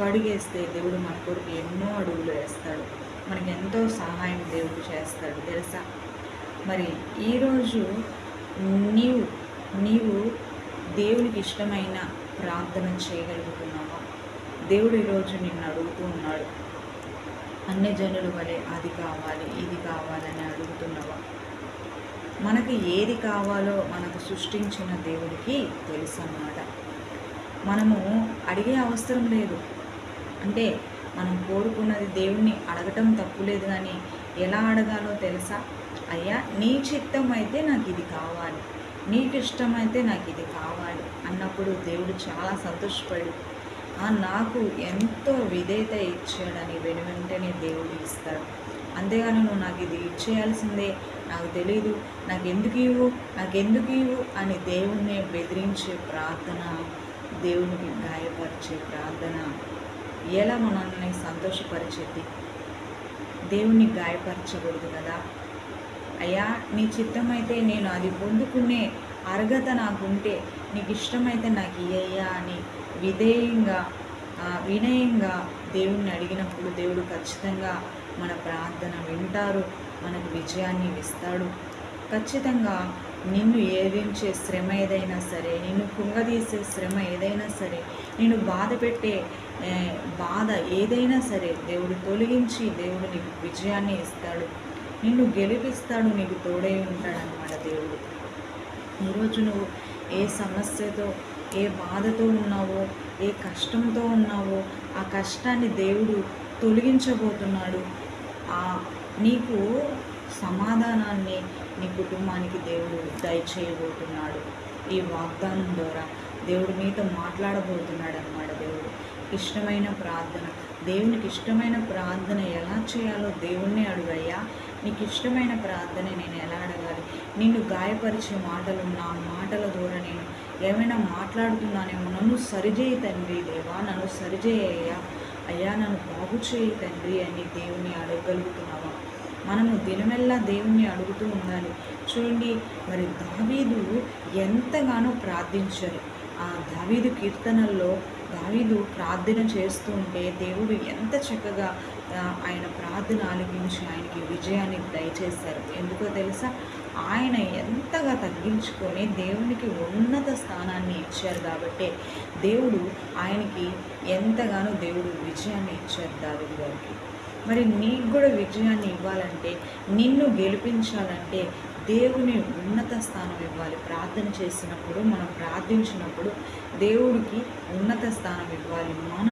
ఒక్క అడుగేస్తే దేవుడు మన కొరకు ఎన్నో అడుగులు వేస్తాడు. మనకి ఎంతో సహాయం దేవుడు చేస్తాడు తెలుసా? మరి ఈరోజు నీవు నీవు దేవునికి ఇష్టమైన ప్రార్థన చేయగలుగుతున్నావా? దేవుడు ఈరోజు నిన్ను అడుగుతూ ఉన్నాడు. అన్ని జనుల వలె అది కావాలి ఇది కావాలని అడుగుతున్నావా? మనకి ఏది కావాలో మనకు సృష్టించిన దేవుడికి తెలుసన్నమాట. మనము అడిగే అవసరం లేదు. అంటే మనం కోరుకున్నది దేవుణ్ణి అడగటం తప్పులేదు కానీ ఎలా అడగాలో తెలుసా? అయ్యా నీ చిత్తం అయితే నాకు ఇది కావాలి. నీకు ఇష్టమైతే నాకు ఇది కావాలి అన్నప్పుడు దేవుడు చాలా సంతోషపడి. నాకు ఎంతో విధేయత ఇచ్చాడని వెను వెంటనే దేవుడు ఇస్తాడు. అంతేగాని నువ్వు నాకు ఇది ఇచ్చేయాల్సిందే. నాకు తెలియదు నాకు ఎందుకు ఇవ్వు? నాకు ఎందుకు ఇవ్వు? అని దేవుణ్ణి బెదిరించే ప్రార్థన దేవునికి గాయపరిచే ప్రార్థన. ఎలా మనల్ని సంతోషపరిచేది దేవుణ్ణి గాయపరచకూడదు కదా? అయ్యా నీ చిత్తమైతే నేను అది పొందుకునే అర్హత నాకుంటే నీకు ఇష్టమైతే నాకు ఇయ్యయ్యా అని విధేయంగా వినయంగా దేవుణ్ణి అడిగినప్పుడు దేవుడు ఖచ్చితంగా మన ప్రార్థన వింటారు మనకు విజయాన్ని ఇస్తాడు. ఖచ్చితంగా నిన్ను ఏదించే శ్రమ ఏదైనా సరే నిన్ను కుంగదీసే శ్రమ ఏదైనా సరే నిన్ను బాధ పెట్టే బాధ ఏదైనా సరే దేవుడు తొలగించి దేవుడు నీకు విజయాన్ని ఇస్తాడు. నిన్ను గెలిపిస్తాడు నీకు తోడై ఉంటాడనమాట దేవుడు. ఈరోజు నువ్వు ఏ సమస్యతో ఏ బాధతో ఉన్నావో ఏ కష్టంతో ఉన్నావో ఆ కష్టాన్ని దేవుడు తొలగించబోతున్నాడు. ఆ నీకు సమాధానాన్ని నీ కుటుంబానికి దేవుడు దయచేయబోతున్నాడు. ఈ వాగ్దానం ద్వారా దేవుడు మీతో మాట్లాడబోతున్నాడు అన్నమాట దేవుడు. ఇష్టమైన ప్రార్థన. దేవునికి ఇష్టమైన ప్రార్థన ఎలా చేయాలో దేవుణ్ణి అడుగయ్యా. నీకు ఇష్టమైన ప్రార్థన నేను ఎలా అడగాలి? నిన్ను గాయపరిచే మాటలు నా మాటల ద్వారా నేను ఏమైనా మాట్లాడుతున్నానేమో నన్ను సరిచేయి తండ్రి దేవా నన్ను సరిచేయ్యా అయ్యా. నన్ను బాగు చేయి తండ్రి అని దేవుణ్ణి అడగగలుగుతున్నావా మనము దినమెల్లా దేవుణ్ణి అడుగుతూ ఉండాలి. చూడండి మరి దావీదు ఎంతగానో ప్రార్థించారు. ఆ దావీదు కీర్తనల్లో దావీదు ప్రార్థన చేస్తూ ఉంటే దేవుడు ఎంత చక్కగా ఆయన ప్రార్థన ఆలకించి ఆయనకి విజయాన్ని దయచేశారు. ఎందుకో తెలుసా? ఆయన ఎంతగా తగ్గించుకొని దేవునికి ఉన్నత స్థానాన్ని ఇచ్చారు కాబట్టి దేవుడు ఆయనకి ఎంతగానో దేవుడు విజయాన్ని ఇచ్చారు దావిడి గారికి. మరి నీకు కూడా విజయాన్ని ఇవ్వాలంటే నిన్ను గెలిపించాలంటే దేవుని ఉన్నత స్థానం ఇవ్వాలి. ప్రార్థన చేసినప్పుడు మనం ప్రార్థించినప్పుడు దేవుడికి ఉన్నత స్థానం ఇవ్వాలి. మన